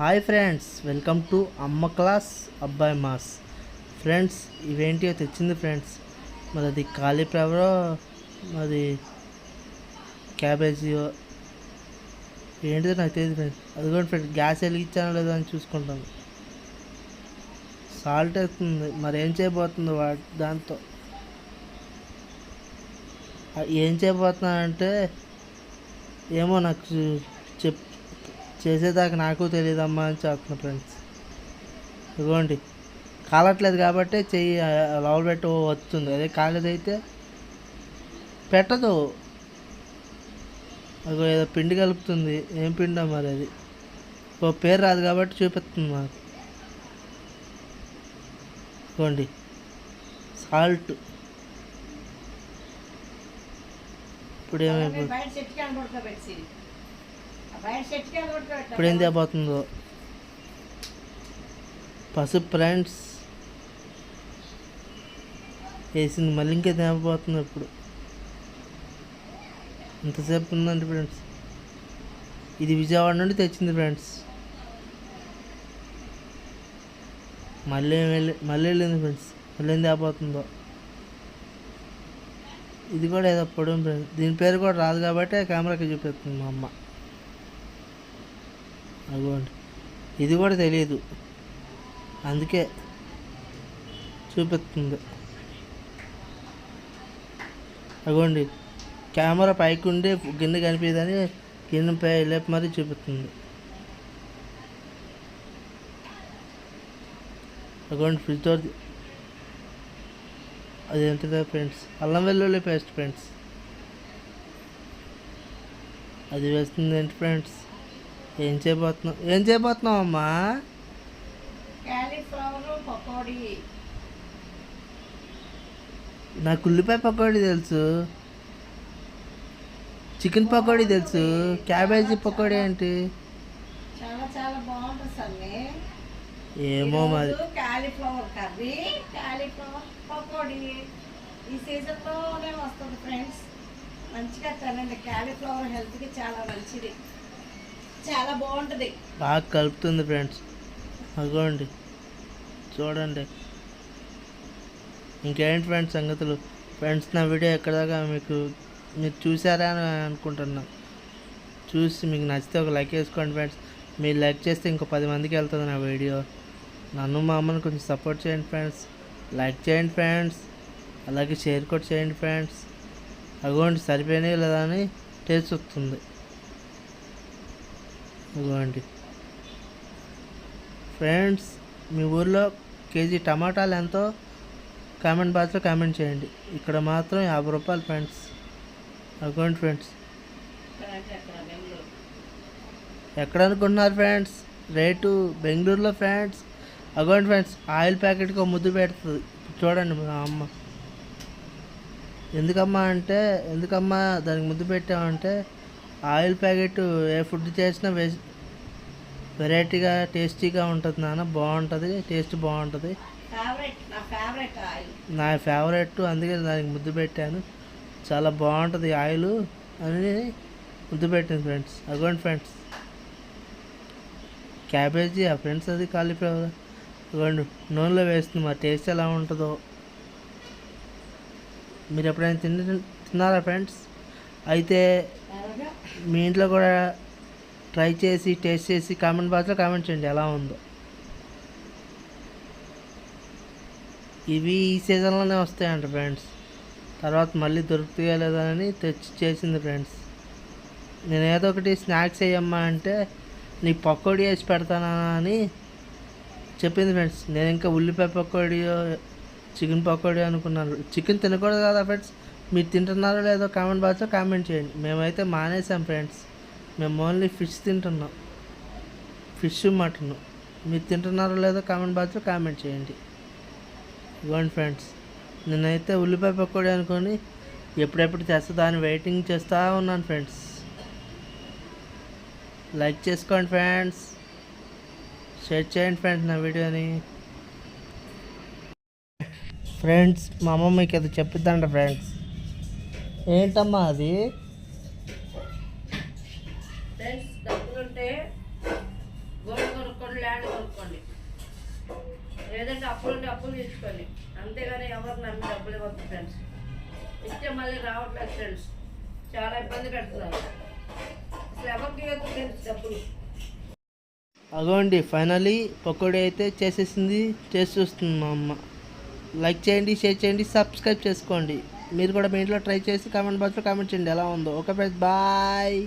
Hi friends welcome to Amma class Abbayi mass. Friends ఇవేంటియో తెచ్చింది friends? మరి అది కాలీఫ్లవరో మరి క్యాబేజీయో ఏంటిదో నాకు తెలియదు ఫ్రెండ్స్. అదిగోండి ఫ్రెండ్స్ గ్యాస్ వెలిగించానో లేదో అని చూసుకుంటాను. సాల్ట్ అవుతుంది మరి ఏం చేయబోతుందో వా దాంతో? ఏం చేయబోతున్నానంటే ఏమో నాకు చెప్ చేసేదాకా నాకు తెలియదమ్మా అని చెప్తున్నా ఫ్రెండ్స్. ఇదిగోండి. కాలట్లేదు కాబట్టి చెయ్యి లవల్ పెట్టి వస్తుంది. అదే కాలేదైతే పెట్టదు. అది ఏదో పిండి కలుపుతుంది. ఏం పిండో మరి అది. ఓ పేరు రాదు కాబట్టి చూపిస్తుంది మాకు. ఇదిగోండి. సాల్ట్. ఇప్పుడు ఏమైపోతుంది ఇప్పుడు ఏం చేయబోతుందో పసుపు ఫ్రెండ్స్ వేసింది. మళ్ళీ ఇంకా తేపబోతుంది ఇప్పుడు? ఎంతసేపు ఉందండి ఫ్రెండ్స్. ఇది విజయవాడ నుండి తెచ్చింది ఫ్రెండ్స్. మళ్ళీ వెళ్ళి మళ్ళీ వెళ్ళింది ఫ్రెండ్స్. మళ్ళీ ఏం తేపోతుందో ఇది కూడా ఏదో పొడవు ఫ్రెండ్స్. దీని పేరు కూడా రాదు కాబట్టి కెమెరాకి చూపిస్తుంది మా అమ్మ. అదిగోండి ఇది కూడా తెలియదు అందుకే చూపిస్తుంది అగోండి. కెమెరా పైకి ఉండి గిన్నె కనిపించదని గిన్నె పై లేపి మరీ చూపిస్తుంది అగోండి ఫ్రిడ్జ్తో అది ఎంత ఫ్రెండ్స్? అల్లం వెల్లుల్లి పేస్ట్ ఫ్రెండ్స్. అది వేస్తుంది ఏంటి ఫ్రెండ్స్? ఏం చేయబోతున్నావు? ఏం చేయబోతున్నావు అమ్మా క్యాలీఫ్లవర్ పకోడీ. నాకు ఉల్లిపాయ పకోడీ తెలుసు. చికెన్ పకోడీ తెలుసు. క్యాబేజీ పకోడీ ఏంటి? చాలా చాలా బాగుంటుంది సన్ని. ఏమో మరి. Cauliflower curry cauliflower pakodi. ఈ సీజన్లోనే వస్తుంది ఫ్రెండ్స్. మంచిగా తినండి. క్యాలీఫ్లవర్ హెల్త్కి చాలా మంచిది. చాలా బాగుంటుంది. బాగా కలుపుతుంది ఫ్రెండ్స్. అగోండి. చూడండి. ఇంకేంటి ఫ్రెండ్స్ సంగతులు? ఫ్రెండ్స్ నా వీడియో ఎక్కడ దాకా మీకు మీరు చూసారా అని అనుకుంటున్నా. చూసి మీకు నచ్చితే ఒక లైక్ వేసుకోండి ఫ్రెండ్స్. మీరు లైక్ చేస్తే ఇంకో పది మందికి వెళ్తుంది నా వీడియో. నన్ను మా అమ్మని కొంచెం సపోర్ట్ చేయండి ఫ్రెండ్స్. లైక్ చేయండి ఫ్రెండ్స్. అలాగే షేర్ కూడా చేయండి ఫ్రెండ్స్. అగోండి సరిపోయినాయి లేదా అని టేస్ట్ వస్తుంది. ఇదిగోండి. ఫ్రెండ్స్ మీ ఊర్లో కేజీ టమాటాలు ఎంతో? కామెంట్ బాక్స్లో కామెంట్ చేయండి. ఇక్కడ మాత్రం యాభై రూపాయలు ఫ్రెండ్స్. Account friends. ఎక్కడ అనుకుంటున్నారు ఫ్రెండ్స్? రేటు బెంగళూరులో ఫ్రెండ్స్. అకౌంట్ ఫ్రెండ్స్ ఆయిల్ ప్యాకెట్కి ఒక ముద్దు పెడుతుంది. చూడండి మా అమ్మ. ఎందుకమ్మా అంటే ఎందుకమ్మా దానికి ముద్దు పెట్టామంటే ఆయిల్ ప్యాకెట్ ఏ ఫుడ్ చేసినా వేసి వెరైటీగా టేస్టీగా ఉంటుంది నాన్న. బాగుంటుంది టేస్ట్ బాగుంటుంది. నా ఫేవరెట్ అందుకే దానికి ముద్దు పెట్టాను. చాలా బాగుంటుంది ఆయిల్ అని ముద్దు పెట్టింది ఫ్రెండ్స్. అగోండి ఫ్రెండ్స్. క్యాబేజీ ఆ ఫ్రెండ్స్ అది కాలీఫ్లవర్. అగోండి నూనెలో వేస్తుంది. మరి టేస్ట్ ఎలా ఉంటుందో. మీరు ఎప్పుడైనా తిన్న తిన్నారా ఫ్రెండ్స్? అయితే మీ ఇంట్లో కూడా ట్రై చేసి టేస్ట్ చేసి కామెంట్ బాక్స్లో కామెంట్ చేయండి ఎలా ఉందో. ఇవి ఈ సీజన్లోనే వస్తాయంట ఫ్రెండ్స్. తర్వాత మళ్ళీ దొరుకుతాయో లేదని అని తెచ్చి చేసింది ఫ్రెండ్స్. నేను ఏదో ఒకటి స్నాక్స్ వేయమ్మా అంటే నీకు పకోడీ వేసి పెడతానా అని చెప్పింది ఫ్రెండ్స్. నేను ఇంకా ఉల్లిపాయ పకోడీ చికెన్ పకోడీ అనుకున్నాను. చికెన్ తినకూడదు కదా ఫ్రెండ్స్. మీరు తింటున్నారో లేదో కామెంట్ బాక్స్లో కామెంట్ చేయండి. మేమైతే మానేసాం ఫ్రెండ్స్. మేము ఓన్లీ ఫిష్ తింటున్నాం. Fish mutton. మీరు తింటున్నారో లేదో కామెంట్ బాక్స్లో కామెంట్ చేయండి. ఇవ్వండి ఫ్రెండ్స్. నేనైతే ఉల్లిపాయ పకోడీ అనుకొని ఎప్పుడెప్పుడు తెస్తుందా అని వెయిటింగ్ చేస్తూ ఉన్నాను ఫ్రెండ్స్. లైక్ చేసుకోండి ఫ్రెండ్స్. షేర్ చేయండి ఫ్రెండ్స్ నా వీడియోని. ఫ్రెండ్స్ మా అమ్మ మీకు అది చెప్పిద్దంట ఫ్రెండ్స్. ఏంటమ్మా అది? ఫ్రెండ్స్ డబ్బులుంటే గోడ కొనుక్కోండి లేదంటే అప్పులు ఉంటే అప్పులు తీసుకోండి. అంతేగాని ఎవరు నమ్మి డబ్బులు ఇవ్వద్దు ఫ్రెండ్స్. ఇస్తే మళ్ళీ రావట్లేదు ఫ్రెండ్స్. చాలా ఇబ్బంది పెడుతున్నారు. అసలు ఎవరికి ఇవ్వద్దు ఫ్రెండ్స్ డబ్బులు? అగోండి ఫైనలీ పకోడీ అయితే చేసేసింది చేసి చూస్తుంది మా అమ్మ. లైక్ చేయండి షేర్ చేయండి సబ్స్క్రైబ్ చేసుకోండి. మీరు కూడా మీ ఇంట్లో ట్రై చేసి కామెంట్ బాక్స్లో కామెంట్ చేయండి. ఎలా ఉందో. Okay friends bye